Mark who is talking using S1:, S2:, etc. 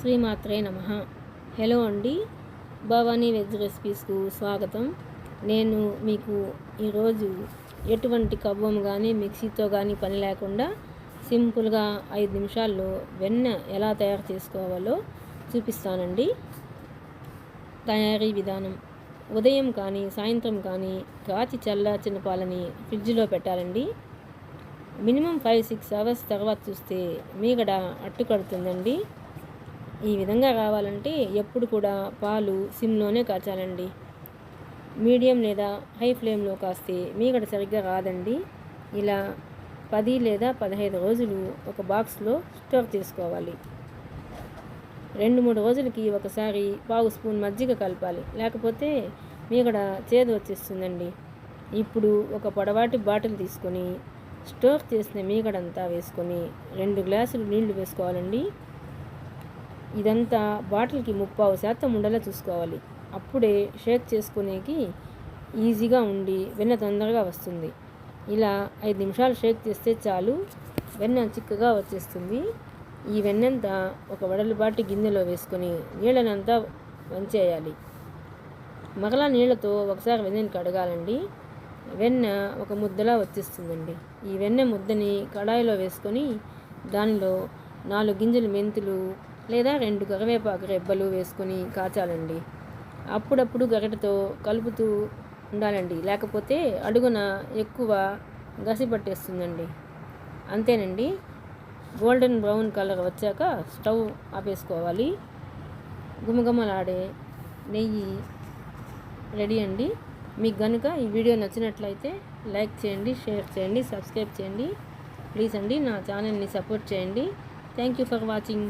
S1: శ్రీమాత్రే నమ. హలో అండి భవానీ వెజ్ రెసిపీస్కు స్వాగతం. నేను మీకు ఈరోజు ఎటువంటి కవ్వం కానీ మిక్సీతో కానీ పని లేకుండా సింపుల్గా ఐదు నిమిషాల్లో వెన్న ఎలా తయారు చేసుకోవాలో చూపిస్తానండి. తయారీ విధానం. ఉదయం కానీ సాయంత్రం కానీ కాచి చల్లార్చిన పాలని ఫ్రిడ్జ్లో పెట్టాలండి. మినిమం ఫైవ్ సిక్స్ అవర్స్ తర్వాత చూస్తే మీగడ కూడా అట్టుకడుతుందండి. ఈ విధంగా రావాలంటే ఎప్పుడు కూడా పాలు సిమ్లోనే కాచాలండి. మీడియం లేదా హై ఫ్లేమ్లో కాస్తే మీగడ సరిగ్గా రాదండి. ఇలా పది లేదా పదహైదు రోజులు ఒక బాక్స్లో స్టోర్ చేసుకోవాలి. రెండు మూడు రోజులకి ఒకసారి పావు స్పూన్ మజ్జిగ కలపాలి. లేకపోతే మీగడ చేదు వచ్చేస్తుందండి. ఇప్పుడు ఒక పొడవాటి బాటిల్ తీసుకొని స్టోర్ చేసిన మీగడంతా వేసుకొని రెండు గ్లాసులు నీళ్ళు వేసుకోవాలండి. ఇదంతా బాటిల్కి ముప్పావు శాతం ఉండేలా చూసుకోవాలి. అప్పుడే షేక్ చేసుకునేకి ఈజీగా ఉండి వెన్న తొందరగా వస్తుంది. ఇలా ఐదు నిమిషాలు షేక్ చేస్తే చాలు వెన్న చిక్కగా వచ్చేస్తుంది. ఈ వెన్నంతా ఒక వడలుబాటి గిన్నెలో వేసుకొని నీళ్ళనంతా వంచేయాలి. మరలా నీళ్ళతో ఒకసారి వెన్నని కడగాలండి వెన్న ఒక ముద్దలా వచ్చేస్తుందండి. ఈ వెన్న ముద్దని కడాయిలో వేసుకొని దానిలో నాలుగు గింజలు మెంతులు లేదా రెండు కరివేపాకు రెబ్బలు వేసుకొని కాచాలండి. అప్పుడప్పుడు గరిటతో కలుపుతూ ఉండాలండి. లేకపోతే అడుగున ఎక్కువ గసి పట్టేస్తుందండి. అంతేనండి. గోల్డెన్ బ్రౌన్ కలర్ వచ్చాక స్టవ్ ఆపేసుకోవాలి. గుమగుమలాడే నెయ్యి రెడీ అండి. మీకు కనుక ఈ వీడియో నచ్చినట్లయితే లైక్ చేయండి షేర్ చేయండి సబ్స్క్రైబ్ చేయండి. ప్లీజ్ అండి నా ఛానల్ని సపోర్ట్ చేయండి. Thank you for watching.